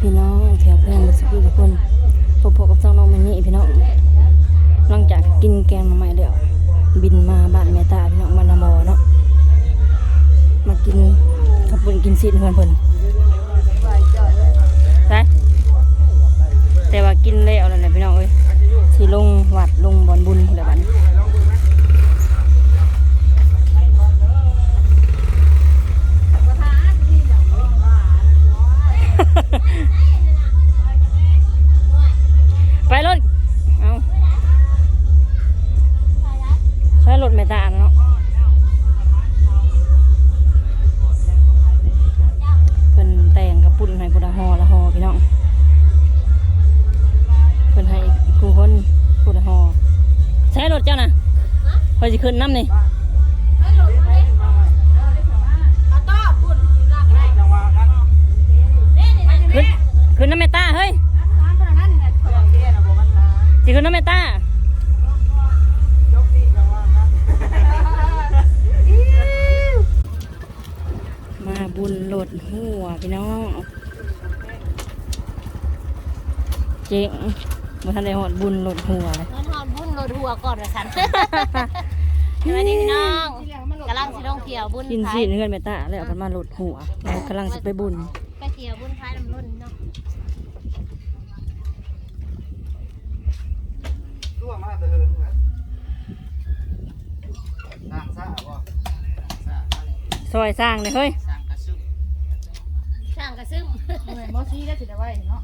พี่น้องแถวเพื่อนมาสักทุกคนพบๆกับสองน้องมันนี่พี่น้องหลังจากกินแกงมาใหม่แล้วบินมาบ้านแม่ตาพี่น้องมานามอเนาะมากินขับปุ่นกินซีนเพื่อนเพิ่นใช่แต่ว่ากินแล้วแล้วแหละไร ขึ้นน้ำนี่ขึ้นขึ้นน้ำไม่ตาเฮ้ยสิคุณน้องเมตตามาบุญโหลดหัวพี่น้องเจ๊งมาทันได้หอดบุญโหลดหัวเลยนอนนอนบุญโลดหัวก่อนนะสัน สวัสดีพี่น้องกำลังสิลงเที่ยวบุญกินท้าสิยเงินเมตตาแล้วเอามันมาโหลดหัวเรากำลังจะไปบุญไปเที่ยวบุญท้ายน้ำรุ่นเนาะรั่วมาเถิงเลยสร้างซ่าบ่ซ่าอะไรซอยสร้างเลยเฮ้ยสร้างกระซุบช่างกระซึมเหมือนมอซี่ได้สิได้ไว้เนาะ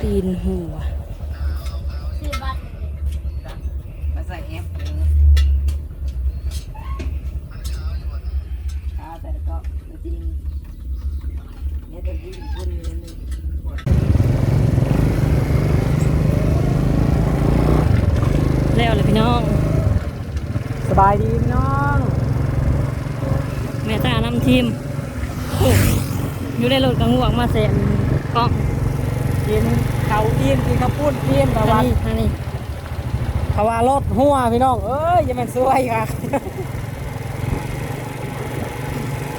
ตีนหัวมาใส่แอปข้าวแต่ก็จริงเนี่ยจะวิ่งวนเลยนี่แล้วเลยพี่น้อง สบายดีพี่น้อง มตตานำทีมโอ้อยู่ในรถกังหวงมาแสนกล้องกินเขาอิ่มกินข้าวปุ้นอิ่มแต่ทางว่านี้ทางนี้เขาว่ารถหัวพี่น้องเอ้ยอยังเป็นสวยค่ะ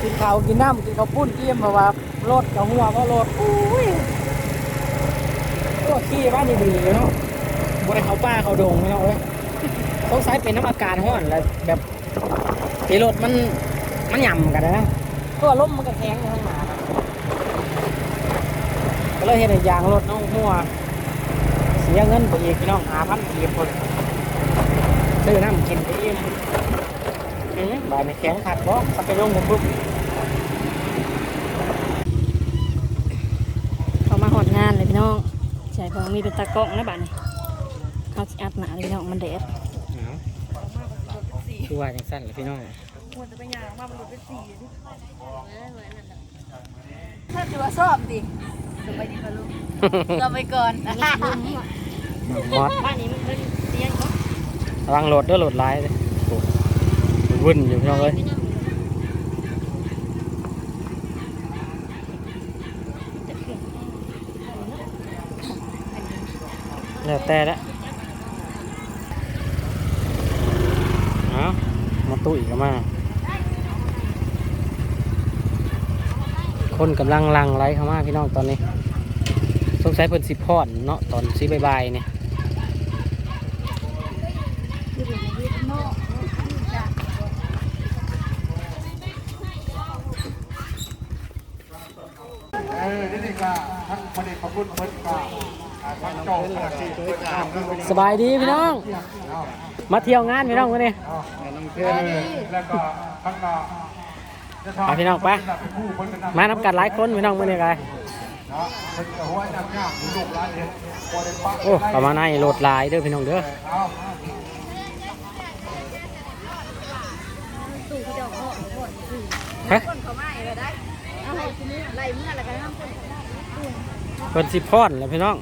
กินข้าวกินน้ำกินข้าวปุ้นอิ่มเพราะว่ารถกับหัวก็รถอุ้ยตัวขี้บ้านดีๆเนาะบริเขาป้าเขาดงพี่น้องเอ้ยต้องใช้เป็นน้ำอากาศห้อนแล้วแบบที่รถมัน มันหย่ำกันนะตัวลมมันก็แข็งอยู่ข้างหน้านะก็เลยเห็นยางรถน้องหัว เสียเงินไปอีกพี่น้องหาพันกีบคนซื้อน้ำกินไปอิ่มอืมบายไม่แข็งขัดบ่สักไปลงผมปุ๊บเขามาหอดงานเลยพี่น้องใช่เพอมีเป็นตากล้องนะบ้านนี้เขาสิอัดหนาเลยพี่น้องมันแดดคือว่าจังสั้นเลยพี่น้อง ควรจะไปย่างมามันหลุดไปสี่ดิเหมือนเหมือนนั่นแหละถ้าจะว่าชอบดิจะไปดีกว่าลูกเราไปก่อนมอดบ้านนี้มันเป็นเตียงเขาระวังโหลดเด้วยโหลดไลายเลยโอ้วุ่นอยู่พี่น้องเอ้ยพี่น้องแล้วแต่ละเอามาตุ้ยก็มา คนกำลังลังไล่เข้ามาพี่น้องตอนนี้สงสัยเพิ่นสิพอดเนาะตอนสิบายๆเนี่ยเออนี่ก็ทั้งพอดีขอบคุณเพิ่นก็อ่าทั้งโจ้ทั้งที่ตัวกลางทั้งสบายดีพี่น้อง มาเที่ยวงานพี่น้องวันนี้เออแล้วก็ทั้ง ไปพี่น้องไปผู้เพิ่นก็นำมานับกันหลายคนพี่น้องวันนี้ไงเนาะเพิ่นก็หัวจับยากอยู่ลูกหลานเฮ็ดบ่ได้ปะโอ้ประมาณนั้นโหลดหลายเด้อพี่น้องเด้อเอาตู่ที่เดียวเขาหมดฮะคนเขาไม่เลยได้เอาให้ทีนี้ไล่เมื่อไรกันน้ำคนเพิ่นสิพอนแล้วพี่น้อง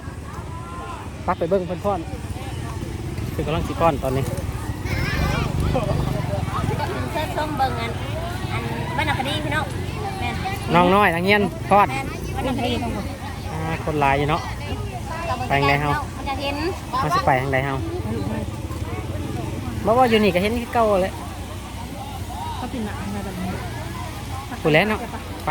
ปักไปเบิ่งเพิ่นพอนคือกำลังสิพอนตอนนี้เชิญชมเบิ่งอันอัน บ้านนักคดีพี่น้องแม่นน้องน้อยนักเรียนพอดแม่นบ้านนักคดีทั้งหมดอ่าคนหลายอยู่เนาะกับบิ่งไปไหนเฮา มันจะเห็นมาสิไปทางใดเฮาบ่ว่าอยู่นี่ก็เห็นคือเก่าแหละเขาปิดหนังอะไรแบบนี้พูดแล้วเนาะไป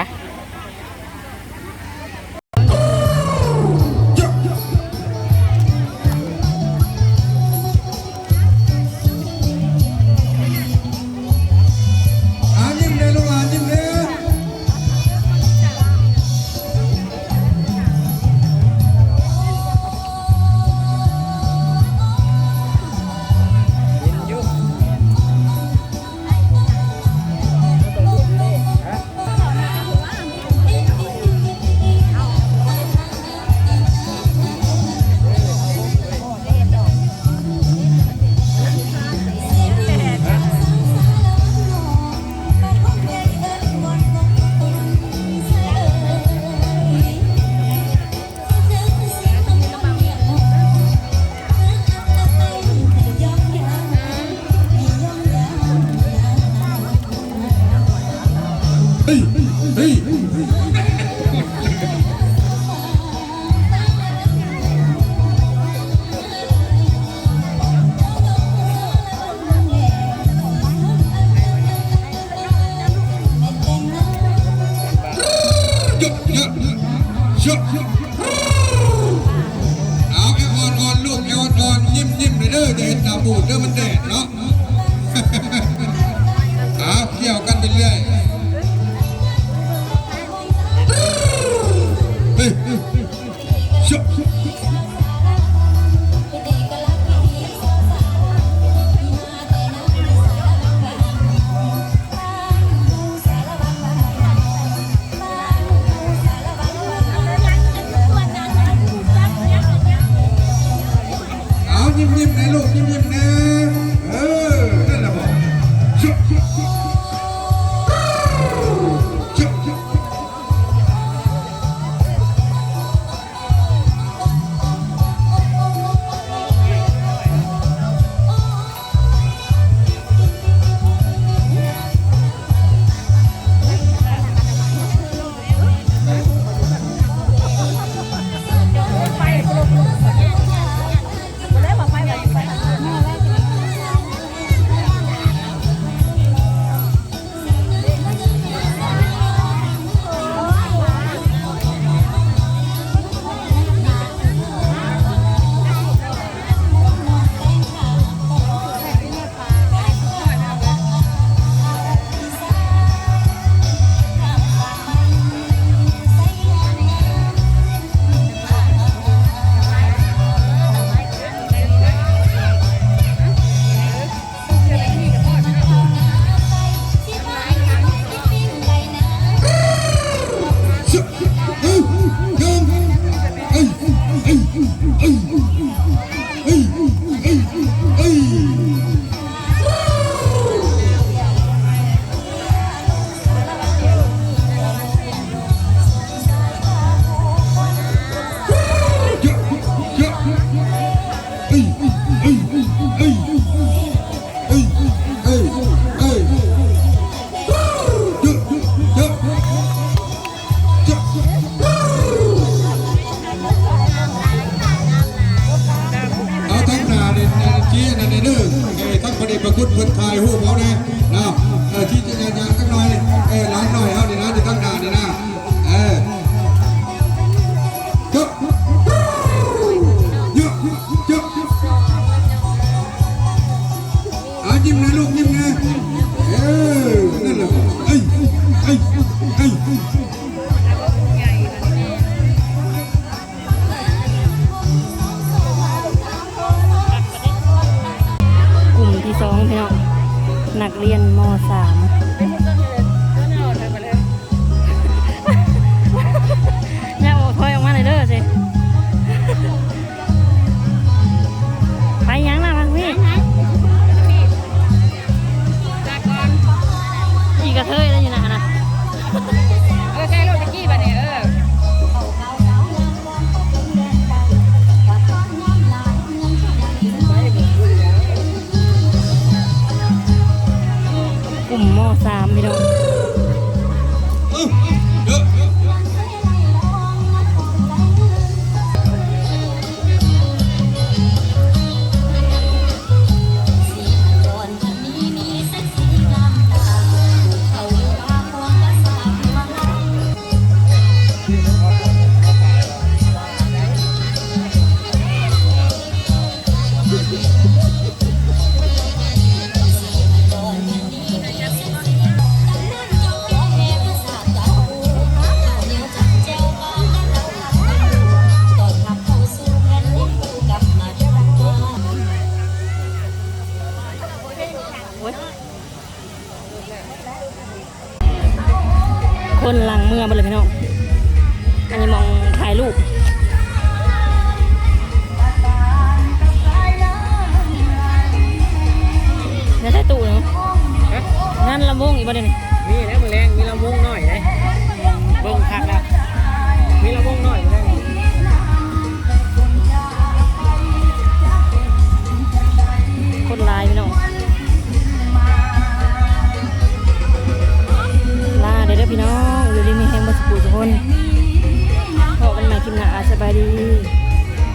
ยิ้มยิ้มนะลูกยิ้มยิ้มนะ ชี้นั่นเนี่ยเด้อเอ้ทั้งคนเด็ประคุณเพิ่นทายหูเขาเนี่ยนะเออที่จะงานงานสักหน่อยเออล้างหน่อยเอา กลุ่มหม้อสามพี่น้อง นลังเมื่อไปเลยพี่น้อง อันนี้มองถ่ายรูปนั่นใช่ตู้เนาะนั่นลำวงอีกประเด็นนี่แล้วมือแรงมีล